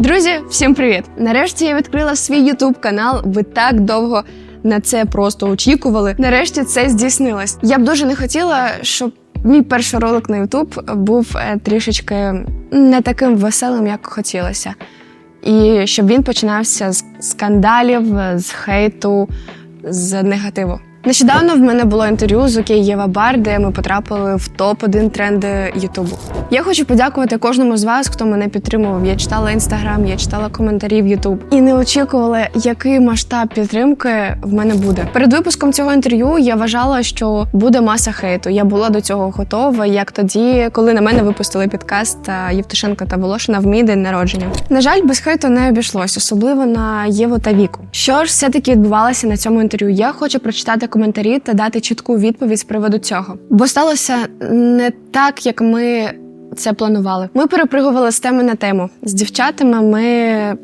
Друзі, всім привіт! Нарешті я відкрила свій YouTube канал. Ви так довго на це просто очікували. Нарешті це здійснилось. Я б дуже не хотіла, щоб мій перший ролик на YouTube був е, трішечки не таким веселим, як хотілося. І щоб він починався з скандалів, з хейту, з негативу. Нещодавно в мене було інтерв'ю з Окей Єва Бар, де ми потрапили в топ-1 тренди Ютубу. Я хочу подякувати кожному з вас, хто мене підтримував. Я читала інстаграм, я читала коментарі в Ютуб і не очікувала, який масштаб підтримки в мене буде. Перед випуском цього інтерв'ю я вважала, що буде маса хейту. Я була до цього готова, як тоді, коли на мене випустили підкаст Євтушенка та Волошина в мій день народження. На жаль, без хейту не обійшлось, особливо на Єву та Віку. Що ж все таки відбувалося на цьому інтерв'ю? Я хочу прочитати коментарі та дати чітку відповідь з приводу цього. Бо сталося не так, як ми це планували. Ми перепригували з теми на тему. З дівчатами ми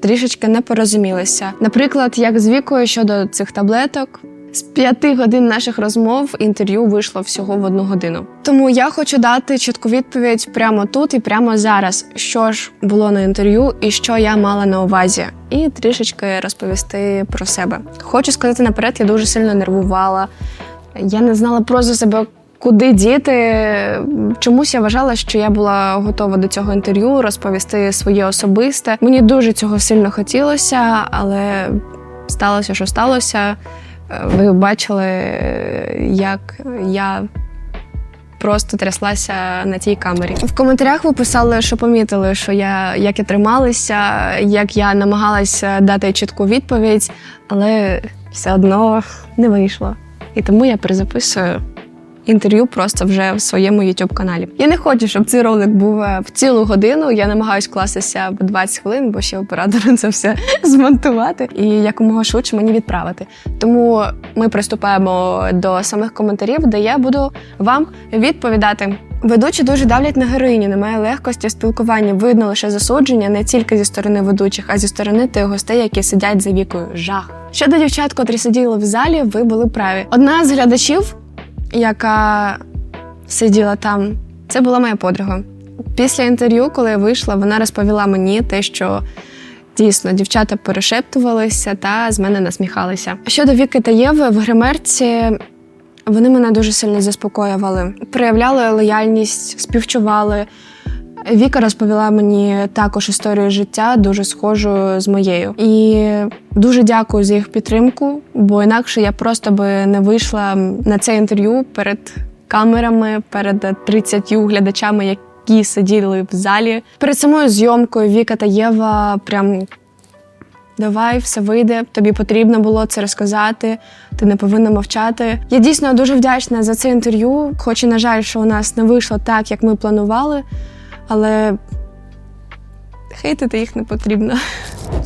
трішечки не порозумілися. Наприклад, як з вікою щодо цих таблеток. З п'яти годин наших розмов інтерв'ю вийшло всього в одну годину. Тому я хочу дати чітку відповідь прямо тут і прямо зараз, що ж було на інтерв'ю і що я мала на увазі, і трішечки розповісти про себе. Хочу сказати наперед, я дуже сильно нервувала. Я не знала просто себе. Куди діти? Чомусь я вважала, що я була готова до цього інтерв'ю розповісти своє особисте. Мені дуже цього сильно хотілося, але сталося, що сталося. Ви бачили, як я просто тряслася на тій камері. В коментарях ви писали, що помітили, що я як я трималася, як я намагалася дати чітку відповідь, але все одно не вийшло. І тому я перезаписую інтерв'ю просто вже в своєму youtube каналі. Я не хочу, щоб цей ролик був е, в цілу годину. Я намагаюся кластися в 20 хвилин, бо ще оператор це все змонтувати і якомога швидше мені відправити. Тому ми приступаємо до самих коментарів, де я буду вам відповідати. Ведучі дуже давлять на героїні, немає легкості в спілкуванні. Видно лише засудження не тільки зі сторони ведучих, а зі сторони тих гостей, які сидять за вікою. Жах. Щодо дівчат, котрі сиділи в залі, ви були праві. Одна з глядачів яка сиділа там, це була моя подруга. Після інтерв'ю, коли я вийшла, вона розповіла мені те, що дійсно дівчата перешептувалися та з мене насміхалися. Щодо Віки та Єви, в гримерці вони мене дуже сильно заспокоювали, проявляли лояльність, співчували. Віка розповіла мені також історію життя, дуже схожу з моєю. І дуже дякую за їх підтримку, бо інакше я просто би не вийшла на це інтерв'ю перед камерами, перед 30 глядачами, які сиділи в залі. Перед самою зйомкою Віка та Єва прям. Давай, все вийде, тобі потрібно було це розказати, ти не повинна мовчати. Я дійсно дуже вдячна за це інтерв'ю, хоч і на жаль, що у нас не вийшло так, як ми планували але хейтити їх не потрібно.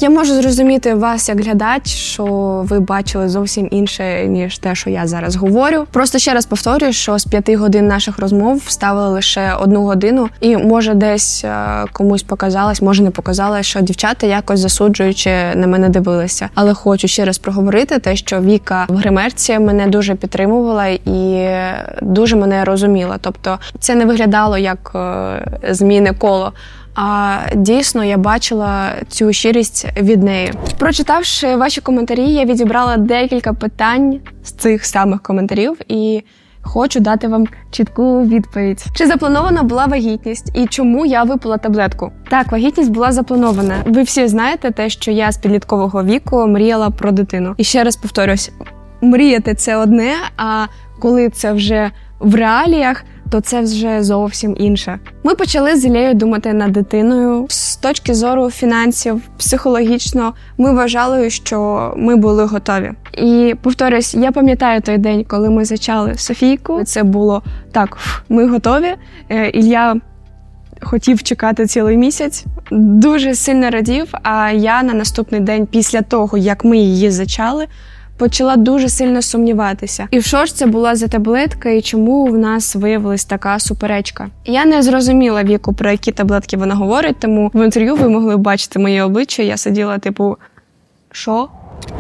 Я можу зрозуміти вас як глядач, що ви бачили зовсім інше, ніж те, що я зараз говорю. Просто ще раз повторюю, що з п'яти годин наших розмов вставили лише одну годину, і може десь е, комусь показалось, може не показалось, що дівчата якось засуджуючи на мене дивилися. Але хочу ще раз проговорити те, що Віка в гримерці мене дуже підтримувала і дуже мене розуміла. Тобто, це не виглядало як е, зміни коло. А дійсно я бачила цю щирість від неї. Прочитавши ваші коментарі, я відібрала декілька питань з цих самих коментарів і. Хочу дати вам чітку відповідь. Чи запланована була вагітність і чому я випила таблетку? Так, вагітність була запланована. Ви всі знаєте те, що я з підліткового віку мріяла про дитину. І ще раз повторюсь: мріяти це одне, а коли це вже в реаліях, то це вже зовсім інше. Ми почали з Ілею думати над дитиною з точки зору фінансів, психологічно. Ми вважали, що ми були готові. І повторюсь, я пам'ятаю той день, коли ми зачали Софійку. Це було так: ми готові. Е, Ілля хотів чекати цілий місяць, дуже сильно радів. А я на наступний день, після того як ми її зачали почала дуже сильно сумніватися. І що ж це була за таблетка, і чому в нас виявилась така суперечка? Я не зрозуміла віку, про які таблетки вона говорить, тому в інтерв'ю ви могли бачити моє обличчя. Я сиділа, типу, що?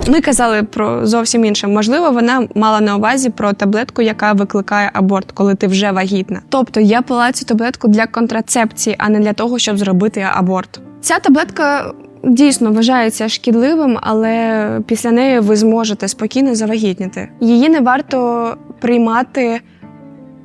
Ми казали про зовсім інше. Можливо, вона мала на увазі про таблетку, яка викликає аборт, коли ти вже вагітна. Тобто я пила цю таблетку для контрацепції, а не для того, щоб зробити аборт. Ця таблетка дійсно вважається шкідливим, але після неї ви зможете спокійно завагітніти. Її не варто приймати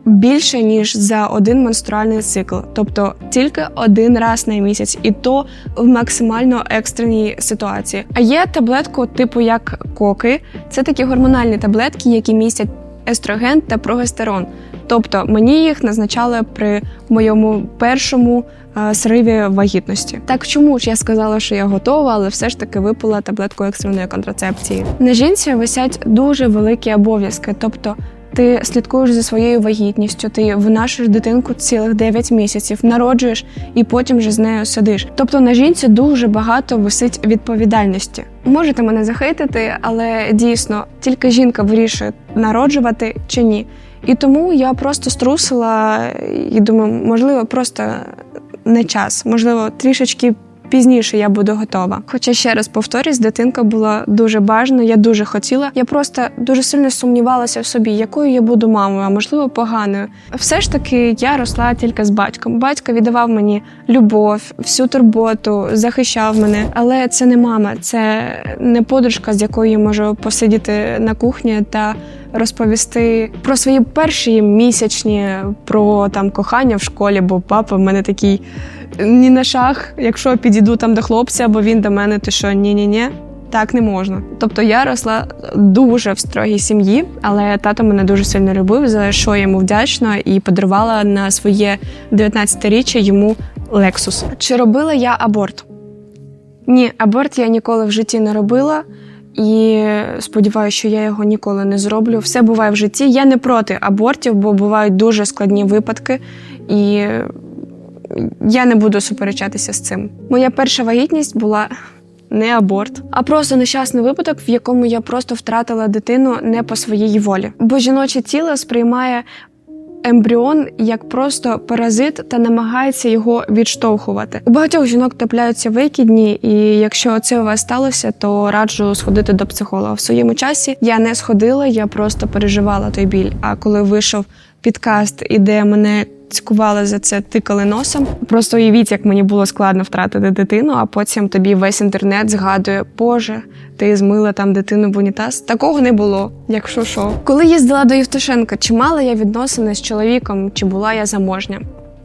більше ніж за один менструальний цикл, тобто тільки один раз на місяць, і то в максимально екстреній ситуації. А є таблетку, типу як коки, це такі гормональні таблетки, які містять естроген та прогестерон. Тобто мені їх назначали при моєму першому е, сриві вагітності. Так чому ж я сказала, що я готова, але все ж таки випила таблетку екстреної контрацепції. На жінці висять дуже великі обов'язки, тобто. Ти слідкуєш за своєю вагітністю, ти винашуєш дитинку цілих 9 місяців, народжуєш і потім вже з нею сидиш. Тобто на жінці дуже багато висить відповідальності. Можете мене захейтити, але дійсно тільки жінка вирішує народжувати чи ні. І тому я просто струсила і думаю, можливо, просто не час, можливо, трішечки. Пізніше я буду готова. Хоча ще раз повторюсь, дитинка була дуже бажана, я дуже хотіла. Я просто дуже сильно сумнівалася в собі, якою я буду мамою, а можливо, поганою. Все ж таки, я росла тільки з батьком. Батько віддавав мені любов, всю турботу, захищав мене. Але це не мама, це не подружка, з якою я можу посидіти на кухні та розповісти про свої перші місячні, про там кохання в школі, бо папа в мене такий ні на шах, якщо підійду там до хлопця, бо він до мене, то що ні-ні-ні. Так не можна. Тобто я росла дуже в строгій сім'ї, але тато мене дуже сильно любив, за що йому вдячна, і подарувала на своє 19-річчя йому Лексус. Чи робила я аборт? Ні, аборт я ніколи в житті не робила. І сподіваюся, що я його ніколи не зроблю. Все буває в житті. Я не проти абортів, бо бувають дуже складні випадки, і я не буду суперечатися з цим. Моя перша вагітність була не аборт, а просто нещасний випадок, в якому я просто втратила дитину не по своїй волі. Бо жіноче тіло сприймає ембріон як просто паразит та намагається його відштовхувати. У багатьох жінок трапляються викидні, і якщо це у вас сталося, то раджу сходити до психолога. В своєму часі я не сходила, я просто переживала той біль. А коли вийшов підкаст, і де мене цькували за це, тикали носом. Просто уявіть, як мені було складно втратити дитину, а потім тобі весь інтернет згадує, Боже, ти змила там дитину в унітаз. Такого не було, якщо що. Коли їздила до Євтушенка, чи мала я відносини з чоловіком, чи була я заможня?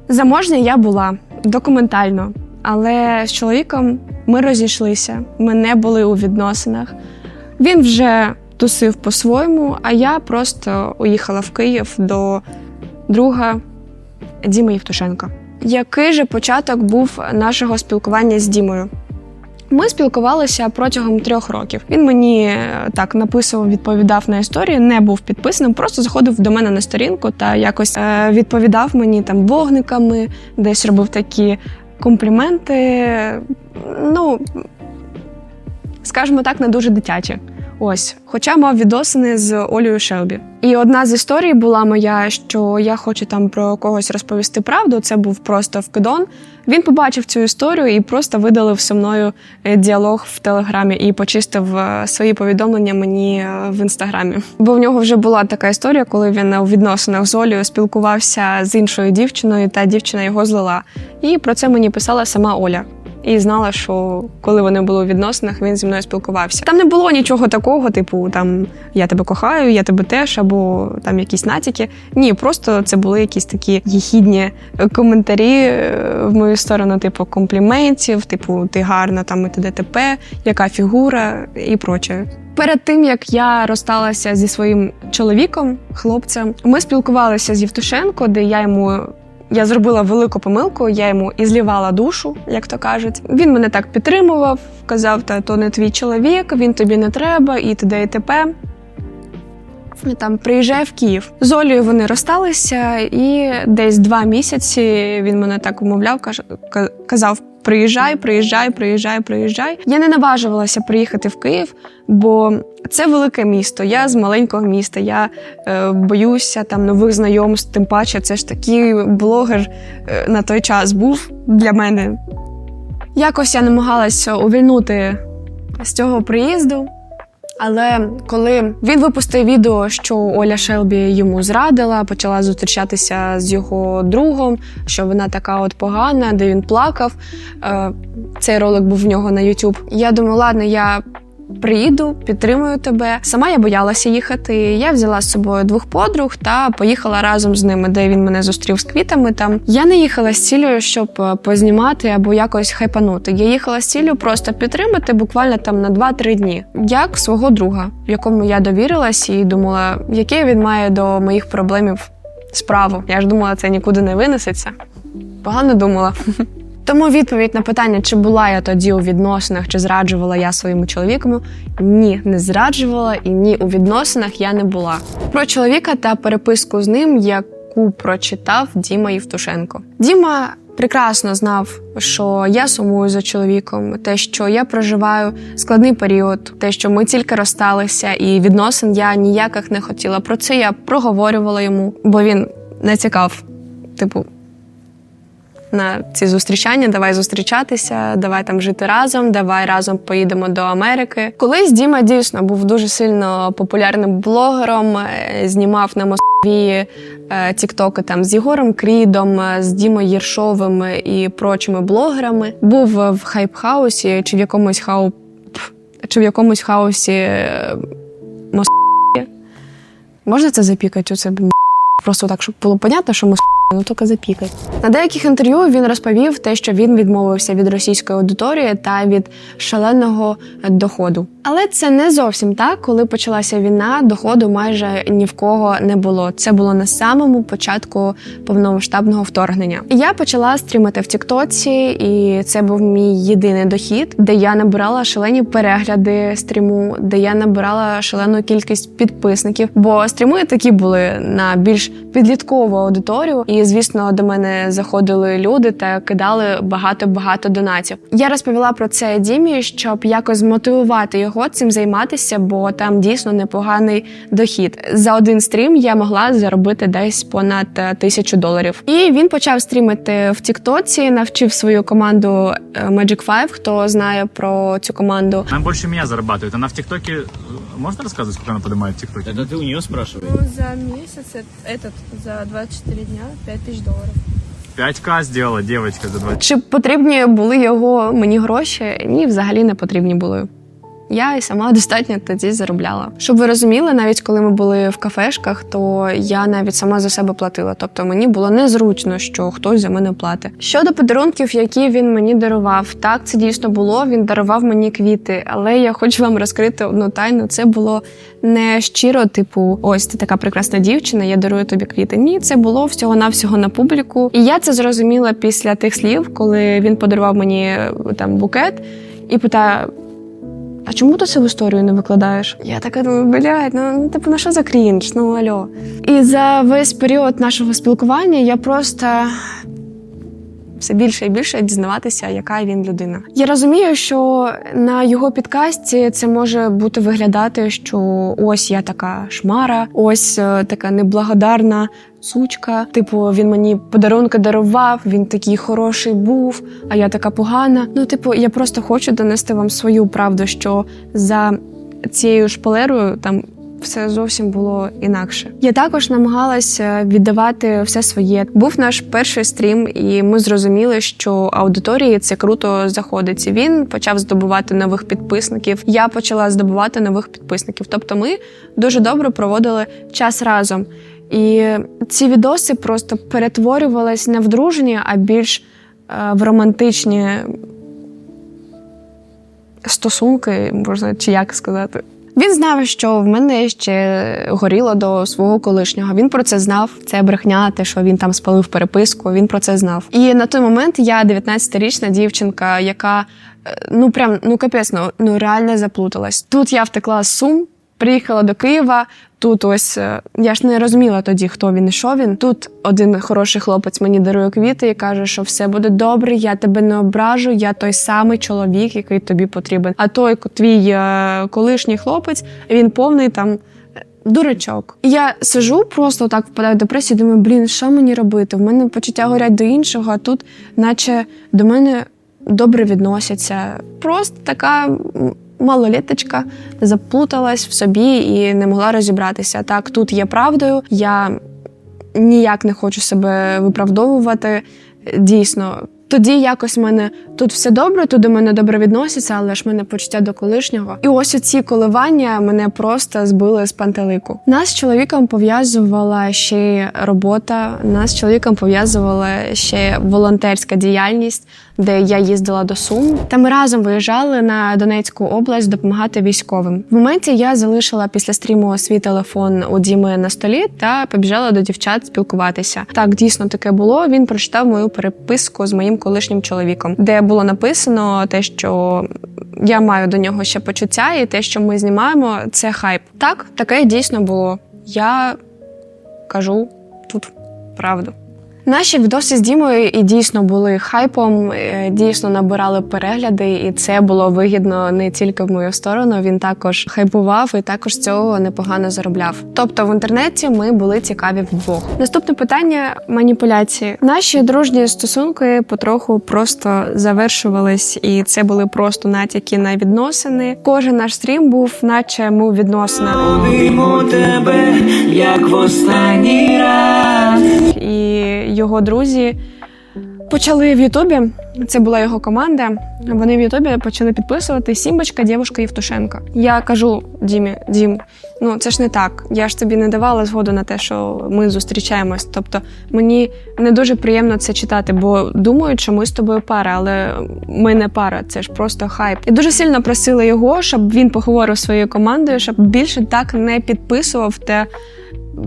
Заможня я була документально, але з чоловіком ми розійшлися. Ми не були у відносинах. Він вже тусив по-своєму, а я просто уїхала в Київ до друга Діми Євтушенка. Який же початок був нашого спілкування з Дімою? Ми спілкувалися протягом трьох років. Він мені е, так написував, відповідав на історії, не був підписаним, просто заходив до мене на сторінку та якось е, відповідав мені там вогниками, десь робив такі компліменти. Ну, скажімо так, не дуже дитячі. Ось, хоча мав відносини з Олею Шелбі. І одна з історій була моя, що я хочу там про когось розповісти правду. Це був просто вкидон. Він побачив цю історію і просто видалив зі мною е, діалог в телеграмі і почистив е, свої повідомлення мені е, в інстаграмі. Бо в нього вже була така історія, коли він у відносинах з Олею спілкувався з іншою дівчиною, та дівчина його злила. І про це мені писала сама Оля і знала, що коли вони були у відносинах, він зі мною спілкувався. Там не було нічого такого, типу там я тебе кохаю, я тебе теж, або там якісь натяки. Ні, просто це були якісь такі єхідні коментарі е, в мою сторону, типу компліментів, типу ти гарна, там і т.п., яка фігура і проче. Перед тим як я розсталася зі своїм чоловіком, хлопцем, ми спілкувалися з Євтушенко, де я йому я зробила велику помилку, я йому і злівала душу, як то кажуть. Він мене так підтримував, казав, та то не твій чоловік, він тобі не треба, і т.д. і т.п. Там приїжджає в Київ. З Олею вони розсталися, і десь два місяці він мене так умовляв, казав: приїжджай, приїжджай, приїжджай, приїжджай. Я не наважувалася приїхати в Київ, бо це велике місто. Я з маленького міста. Я е, боюся там нових знайомств. Тим паче, це ж такий блогер е, на той час був для мене. Якось я намагалася увільнути з цього приїзду. Але коли він випустив відео, що Оля Шелбі йому зрадила, почала зустрічатися з його другом, що вона така от погана, де він плакав. Е, Цей ролик був в нього на YouTube. Я думаю, ладно, я приїду, підтримую тебе. Сама я боялася їхати. Я взяла з собою двох подруг та поїхала разом з ними, де він мене зустрів з квітами. Там я не їхала з цілею, щоб е, познімати або якось хайпанути. Я їхала з цілею просто підтримати буквально там на 2-3 дні, як свого друга, якому я довірилась і думала, яке він має до моїх проблемів справу. Я ж думала, це нікуди не винесеться. Погано думала. Тому відповідь на питання, чи була я тоді у відносинах, чи зраджувала я своєму чоловіку, ні, не зраджувала і ні, у відносинах я не була. Про чоловіка та переписку з ним, яку прочитав Діма Євтушенко. Діма прекрасно знав, що я сумую за чоловіком, те, що я проживаю складний період, те, що ми тільки розсталися, і відносин я ніяких не хотіла. Про це я проговорювала йому, бо він не цікав, типу на ці зустрічання. Давай зустрічатися, давай там жити разом, давай разом поїдемо до Америки. Колись Діма дійсно був дуже сильно популярним блогером, е, знімав на Москві е, тіктоки там з Єгором Крідом, е, з Дімою Єршовим і прочими блогерами. Був в хайп-хаусі чи в якомусь хау чи в якомусь хаусі е, Москві. Можна це запікати? Оце б, просто так, щоб було понятно, що Москва ну тільки запікать. На деяких інтерв'ю він розповів те, що він відмовився від російської аудиторії та від шаленого доходу. Але це не зовсім так. Коли почалася війна, доходу майже ні в кого не було. Це було на самому початку повномасштабного вторгнення. Я почала стрімити в Тіктоці, і це був мій єдиний дохід, де я набирала шалені перегляди стріму, де я набирала шалену кількість підписників. Бо стріми такі були на більш підліткову аудиторію. І звісно, до мене заходили люди та кидали багато-багато донатів. Я розповіла про це Дімі, щоб якось змотивувати його цим займатися, бо там дійсно непоганий дохід. За один стрім я могла заробити десь понад е, тисячу доларів. І він почав стрімити в Тіктоці, навчив свою команду е, Magic 5, Хто знає про цю команду? Она больше меня зарабатывает. Она в ТикТоке... э, Можно рассказывать, сколько она поднимает в ТикТоке? Это ты у нее спрашивай. Ну, за месяц э- этот, за 24 дня 5000 доларів. 5К сделала девочка за 20. Чи потрібні були його мені гроші? Ні, взагалі не потрібні були. Я і сама достатньо тоді заробляла. Щоб ви розуміли, навіть коли ми були в кафешках, то я навіть сама за себе платила. Тобто мені було незручно, що хтось за мене платить. Щодо подарунків, які він мені дарував, так це дійсно було. Він дарував мені квіти, але я хочу вам розкрити одну тайну. Це було не щиро, типу, ось ти така прекрасна дівчина, я дарую тобі квіти. Ні, це було всього навсього на публіку. І я це зрозуміла після тих слів, коли він подарував мені е, там букет і питає. А чому ти це в історію не викладаєш? Я така думаю, блядь, ну типу, на що за крінж? Ну альо. І за весь період нашого спілкування я просто все більше і більше дізнаватися, яка він людина. Я розумію, що на його підкасті це може бути виглядати, що ось я така шмара, ось е, така неблагодарна сучка. Типу, він мені подарунки дарував, він такий хороший був, а я така погана. Ну, типу, я просто хочу донести вам свою правду, що за цією шпалерою там все зовсім було інакше. Я також намагалася віддавати все своє. Був наш перший стрім, і ми зрозуміли, що аудиторії це круто заходить. Він почав здобувати нових підписників. Я почала здобувати нових підписників. Тобто, ми дуже добре проводили час разом. І ці відоси просто перетворювались не в дружні, а більш е, в романтичні стосунки, можна чи як сказати. Він знав, що в мене ще горіло до свого колишнього. Він про це знав. Це брехня, те, що він там спалив переписку. Він про це знав. І на той момент я 19-річна дівчинка, яка е, ну прям ну капець, ну, ну реально заплуталась. Тут я втекла з Сум, приїхала до Києва. Тут ось е, я ж не розуміла тоді, хто він і що він. Тут один хороший хлопець мені дарує квіти і каже, що все буде добре, я тебе не ображу, я той самий чоловік, який тобі потрібен. А той твій е, колишній хлопець, він повний там. е, Дурачок. Я сижу, просто так впадаю в депресію, думаю, блін, що мені робити? В мене почуття горять до іншого, а тут, наче до мене добре відносяться. Просто така малоліточка заплуталась в собі і не могла розібратися. Так, тут є правдою. Я ніяк не хочу себе виправдовувати. Дійсно, тоді якось в мене тут все добре, тут до мене добре відносяться, але ж мене почуття до колишнього. І ось оці коливання мене просто збили з пантелику. Нас з чоловіком пов'язувала ще робота, нас з чоловіком пов'язувала ще волонтерська діяльність, де я їздила до Сум. Та ми разом виїжджали на Донецьку область допомагати військовим. В моменті я залишила після стріму свій телефон у Діми на столі та побіжала до дівчат спілкуватися. Так, дійсно таке було. Він прочитав мою переписку з моїм колишнім чоловіком, де було написано те, що я маю до нього ще почуття, і те, що ми знімаємо, це хайп. Так, таке дійсно було. Я кажу тут правду. Наші відоси з Дімою і дійсно були хайпом, е, дійсно набирали перегляди, і це було вигідно не тільки в мою сторону. Він також хайпував і також з цього непогано заробляв. Тобто в інтернеті ми були цікаві вдвох. Наступне питання маніпуляції. Наші дружні стосунки потроху просто завершувались, і це були просто натяки на відносини. Кожен наш стрім був, наче ми у відносинах. Тебе, як в останній раз. і його друзі почали в Ютубі. Це була його команда. Вони в Ютубі почали підписувати Сімбочка, дівушка Євтушенка. Я кажу Дімі, Дім, ну це ж не так. Я ж тобі не давала згоду на те, що ми зустрічаємось. Тобто мені не дуже приємно це читати, бо думають, що ми з тобою пара, але ми не пара. Це ж просто хайп. І дуже сильно просила його, щоб він поговорив своєю командою, щоб більше так не підписував те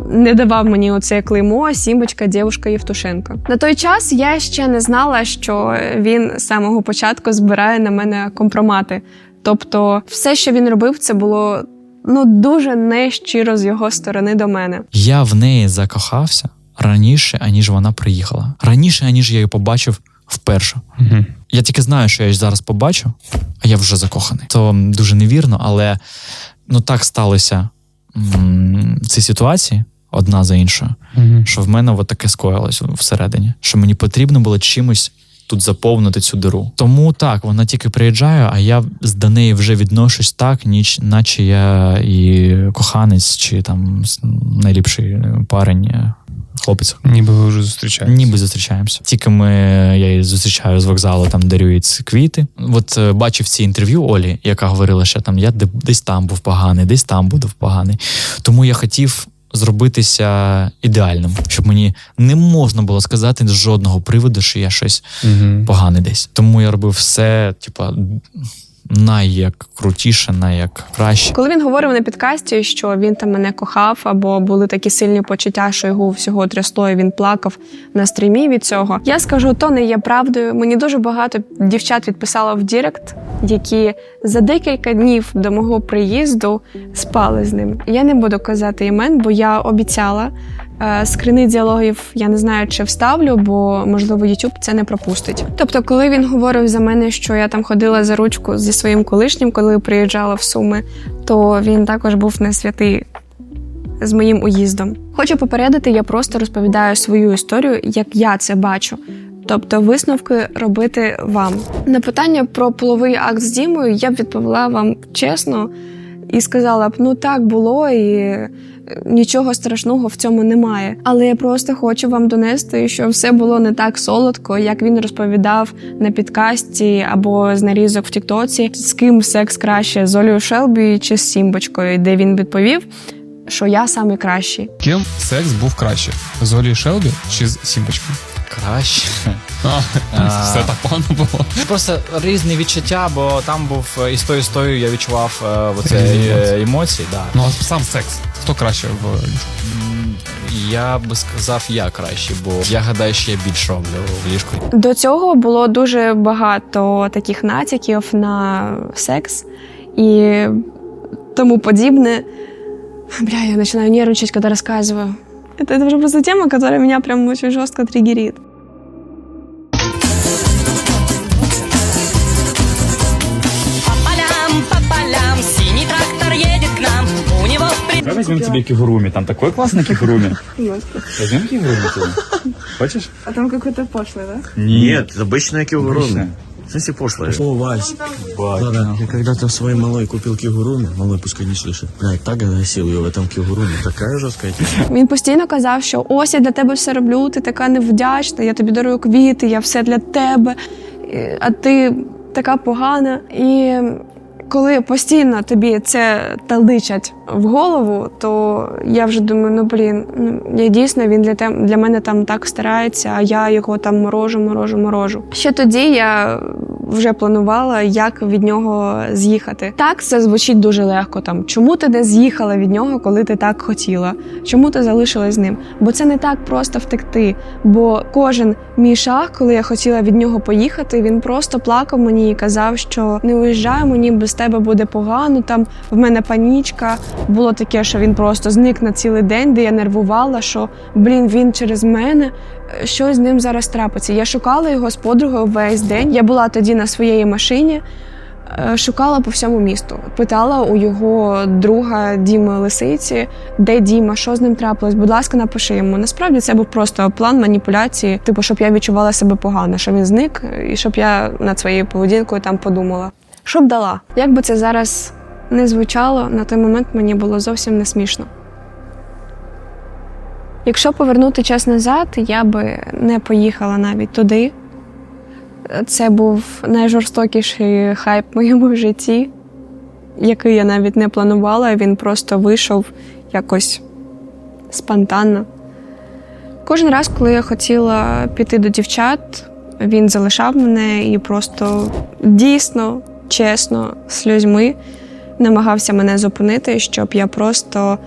не давав мені оце клеймо Сімбочка, дівушка Євтушенка. На той час я ще не знала, що він з самого початку збирає на мене компромати. Тобто, все, що він робив, це було ну дуже нещиро з його сторони до мене. Я в неї закохався раніше, аніж вона приїхала. Раніше, аніж я її побачив вперше. Угу. Я тільки знаю, що я її зараз побачу, а я вже закоханий. То дуже невірно, але ну так сталося ці ситуації одна за іншою, Угу. що в мене от таке скоїлось всередині, що мені потрібно було чимось. Тут заповнити цю диру. Тому так, вона тільки приїжджає, а я до неї вже відношусь так, ніч, наче я і коханець, чи там найліпший парень, хлопець. Ніби ви вже зустрічаєтесь. Ніби зустрічаємося. Тільки ми я її зустрічаю з вокзалу, там дарю їй квіти. От е, бачив ці інтерв'ю Олі, яка говорила, що там я десь там був поганий, десь там буду поганий. Тому я хотів зробитися ідеальним, щоб мені не можна було сказати з жодного приводу, що я щось Угу. поганий десь. Тому я робив все, типа. Найяк крутіше, найяк краще. Коли він говорив на підкасті, що він там мене кохав, або були такі сильні почуття, що його всього трясло, і він плакав на стрімі від цього. Я скажу, то не є правдою. Мені дуже багато дівчат відписало в Дірект, які за декілька днів до мого приїзду спали з ним. Я не буду казати імен, бо я обіцяла. Е, Скрини діалогів я не знаю, чи вставлю, бо можливо YouTube це не пропустить. Тобто, коли він говорив за мене, що я там ходила за ручку зі своїм колишнім, коли приїжджала в Суми, то він також був не святий з моїм уїздом. Хочу попередити, я просто розповідаю свою історію, як я це бачу. Тобто висновки робити вам. На питання про половий акт з Дімою я б відповіла вам чесно і сказала б: ну так було, і нічого страшного в цьому немає. Але я просто хочу вам донести, що все було не так солодко, як він розповідав на підкасті або з нарізок в Тіктоці, з ким секс краще з Олею Шелбі чи з Сімбочкою, де він відповів, що я самий кращий. Ким секс був краще? З Олі Шелбі чи з Сімбочкою? Краще. А, А. все так погано було. Просто різні відчуття, бо там був е, і з тої з тою я відчував е, оце Різні е, емоції. емоції. Да. Ну, а сам секс. Хто краще в ліжку? М, Я би сказав, я краще, бо я гадаю, що я більш роблю в ліжку. До цього було дуже багато таких натяків на секс і тому подібне. Бля, я начинаю нервничать, когда рассказываю. Это, это уже просто тема, которая меня прям очень жестко триггерит. Давай возьмем тебе кигуруми. Там такой классный кигуруми. Возьмем кигуруми тебе? Хочешь? А там какой-то пошлый, да? Нет, обычная кигуруми. Обычная. смысле пошлое? О, Вась. Ладно, я когда-то своей малой купил кигуруми, малой пускай не слышит. Блядь, так носил ее в этом кигуруме. Такая жесткая тема. Він постійно казав, що ось я для тебе все роблю, ти така невдячна, я тобі дарую квіти, я все для тебе, і- а ти така погана. І коли постійно тобі це талдичать в голову, то я вже думаю, ну блін, ну я дійсно він для тем для мене там так старається, а я його там морожу, морожу, морожу. Ще тоді я вже планувала, як від нього з'їхати. Так, це звучить дуже легко. Там чому ти не з'їхала від нього, коли ти так хотіла? Чому ти залишилась з ним? Бо це не так просто втекти. Бо кожен мій шаг, коли я хотіла від нього поїхати, він просто плакав мені і казав, що не уїжджай, мені без тебе буде погано. Там в мене панічка. Було таке, що він просто зник на цілий день, де я нервувала, що блін, він через мене. е, Щось з ним зараз трапиться. Я шукала його з подругою весь день. Я була тоді на своїй машині. е, Шукала по всьому місту, питала у його друга Діми Лисиці, де Діма, що з ним трапилось. Будь ласка, напиши йому. Насправді це був просто план маніпуляції, типу, щоб я відчувала себе погано, що він зник, і щоб я над своєю поведінкою там подумала. Що б дала? Як би це зараз не звучало, на той момент мені було зовсім не смішно. Якщо повернути час назад, я би не поїхала навіть туди. Це був найжорстокіший хайп в моєму житті, який я навіть не планувала. Він просто вийшов якось спонтанно. Кожен раз, коли я хотіла піти до дівчат, він залишав мене і просто дійсно, чесно, сльозьми намагався мене зупинити, щоб я просто,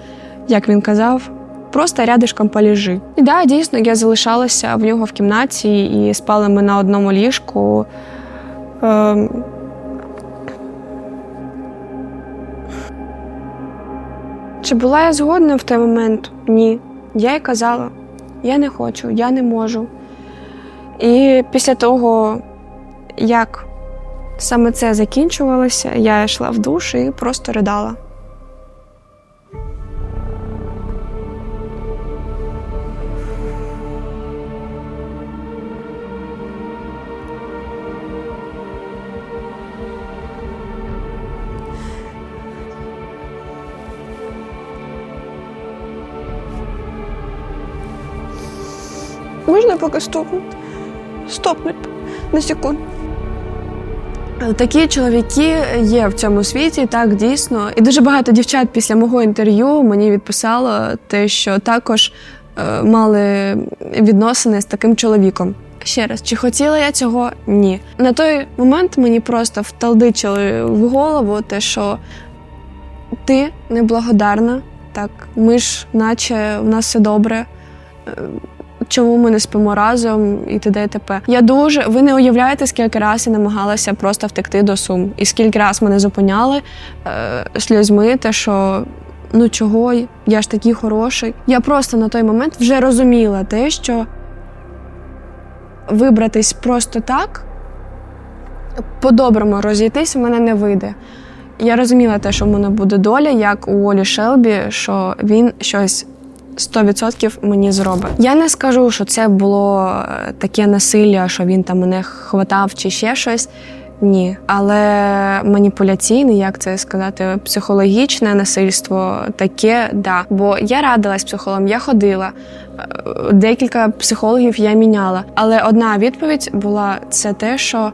як він казав, просто рядишком поліжи. І да, дійсно, я залишалася в нього в кімнаті і спали ми на одному ліжку. Ем... Чи була я згодна в той момент? Ні. Я й казала: я не хочу, я не можу. І після того, як саме це закінчувалося, я йшла в душ і просто ридала. Можна поки стопнути? Стопнуть на секунду. Такі чоловіки є в цьому світі, так дійсно. І дуже багато дівчат після мого інтерв'ю мені відписало те, що також е, мали відносини з таким чоловіком. Ще раз, чи хотіла я цього? Ні. На той момент мені просто вталдичили в голову те, що ти неблагодарна, так, ми ж, наче, в нас все добре. Чому ми не спимо разом і т.д. і т.п. Я дуже ви не уявляєте, скільки раз я намагалася просто втекти до сум, і скільки раз мене зупиняли е, сльозьми, те, що ну чого, я ж такий хороший. Я просто на той момент вже розуміла те, що вибратись просто так, по-доброму розійтись в мене не вийде. Я розуміла те, що в мене буде доля, як у Олі Шелбі, що він щось 100% мені зробить. Я не скажу, що це було е, таке насилля, що він там мене хватав чи ще щось. Ні, але маніпуляційне, як це сказати, психологічне насильство таке, да. Бо я радилась психологом, я ходила. е, Декілька психологів я міняла. Але одна відповідь була це те, що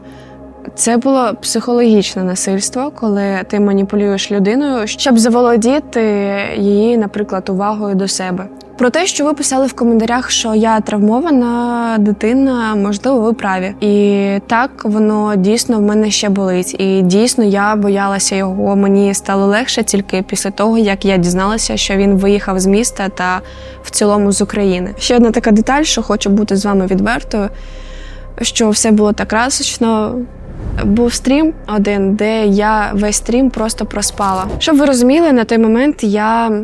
це було психологічне насильство, коли ти маніпулюєш людиною, щоб заволодіти її, наприклад, увагою до себе. Про те, що ви писали в коментарях, що я травмована дитина, можливо, ви праві. І так воно дійсно в мене ще болить. І дійсно я боялася його. Мені стало легше тільки після того, як я дізналася, що він виїхав з міста та в цілому з України. Ще одна така деталь, що хочу бути з вами відвертою, що все було так красочно. Був стрім один, де я весь стрім просто проспала. Щоб ви розуміли, на той момент я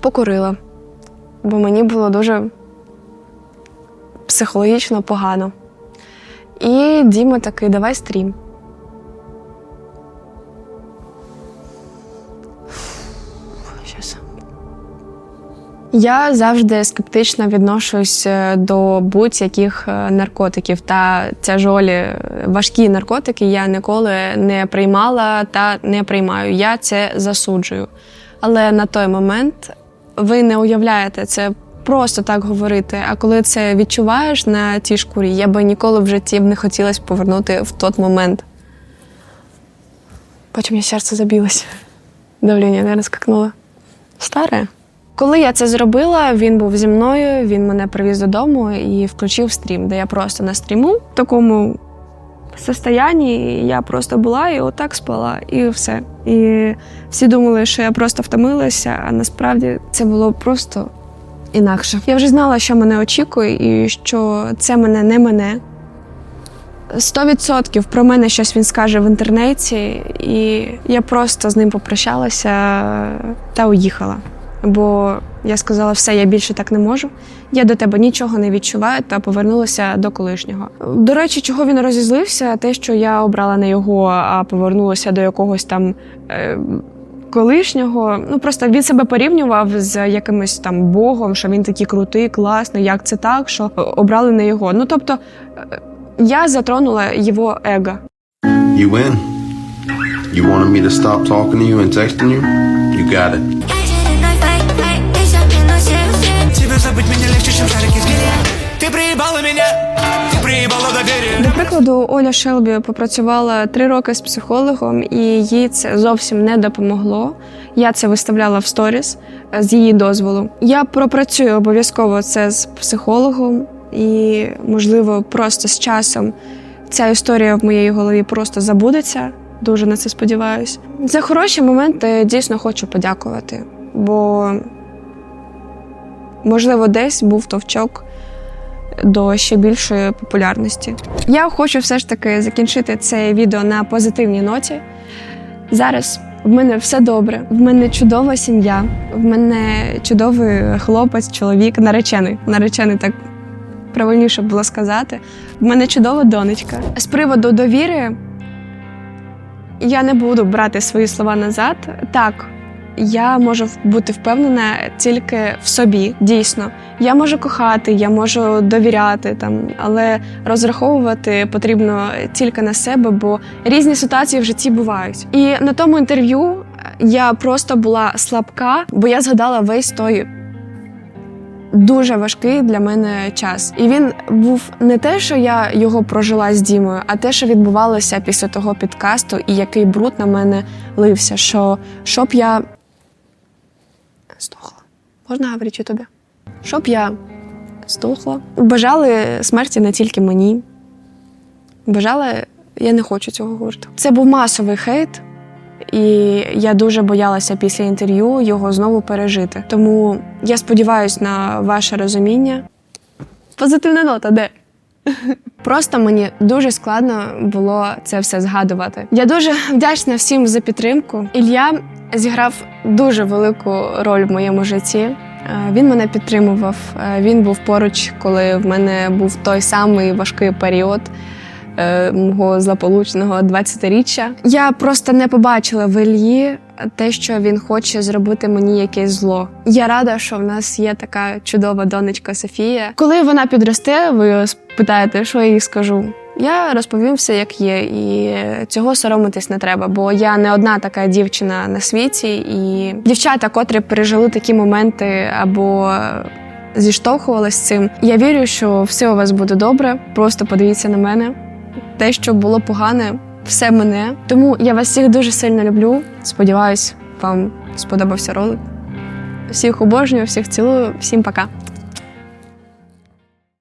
покурила, бо мені було дуже психологічно погано. І Діма такий, давай стрім. Я завжди скептично відношусь е, до будь-яких е, наркотиків. Та ця ж Олі, е, важкі наркотики я ніколи не приймала та не приймаю. Я це засуджую. Але на той момент ви не уявляєте це. Просто так говорити. А коли це відчуваєш на тій шкурі, я би ніколи в житті б не хотілося повернути в той момент. Потім мені серце забилось. Давлення не скакнуло. Старе. Коли я це зробила, він був зі мною, він мене привіз додому і включив стрім, де я просто на стріму в такому состоянні я просто була і отак спала, і все. І всі думали, що я просто втомилася, а насправді це було просто інакше. Я вже знала, що мене очікує, і що це мене не мене. Сто відсотків про мене щось він скаже в інтернеті, і я просто з ним попрощалася та уїхала. Бо я сказала, все, я більше так не можу. Я до тебе нічого не відчуваю та повернулася до колишнього. До речі, чого він розізлився, те, що я обрала не його, а повернулася до якогось там. Е- Колишнього, ну просто він себе порівнював з якимось там богом, що він такий крутий, класний, як це так, що обрали не його. Ну тобто е, я затронула його его. You win. You wanted me to stop talking to you and texting you? You got it. Тебе забыть меня легче, чем шарики в геле Ты проебала меня, ты проебала доверие До прикладу, Оля Шелбі попрацювала три роки з психологом, і їй це зовсім не допомогло. Я це виставляла в сторіс е, з її дозволу. Я пропрацюю обов'язково це з психологом, і, можливо, просто з часом ця історія в моїй голові просто забудеться. Дуже на це сподіваюся. За хороші моменти дійсно хочу подякувати, бо, можливо, десь був товчок до ще більшої популярності. Я хочу все ж таки закінчити це відео на позитивній ноті. Зараз в мене все добре, в мене чудова сім'я, в мене чудовий хлопець, чоловік, наречений. Наречений так правильніше було сказати. В мене чудова донечка. З приводу довіри я не буду брати свої слова назад. Так, я можу бути впевнена тільки в собі, дійсно. Я можу кохати, я можу довіряти там, але розраховувати потрібно тільки на себе, бо різні ситуації в житті бувають. І на тому інтерв'ю я просто була слабка, бо я згадала весь той. Дуже важкий для мене час, і він був не те, що я його прожила з Дімою, а те, що відбувалося після того підкасту, і який бруд на мене лився. Що щоб я здохла. Можна говорити тобі? Щоб я здохла. Бажали смерті не тільки мені. Бажали, я не хочу цього говорити. Це був масовий хейт, і я дуже боялася після інтерв'ю його знову пережити. Тому я сподіваюся на ваше розуміння. Позитивна нота, де? Просто мені дуже складно було це все згадувати. Я дуже вдячна всім за підтримку. Ілля зіграв дуже велику роль в моєму житті. Е, Він мене підтримував. е, Він був поруч, коли в мене був той самий важкий період е, мого злополучного 20-річчя. Я просто не побачила в Ільї те, що він хоче зробити мені якесь зло. Я рада, що в нас є така чудова донечка Софія. Коли вона підросте, ви спитаєте, що я їй скажу. Я розповім все, як є, і цього соромитись не треба, бо я не одна така дівчина на світі, і дівчата, котрі пережили такі моменти або зіштовхувалися з цим. Я вірю, що все у вас буде добре. Просто подивіться на мене. Те, що було погане, все мене. Тому я вас всіх дуже сильно люблю. Сподіваюсь, вам сподобався ролик. Всіх обожнюю, всіх цілую, всім пока.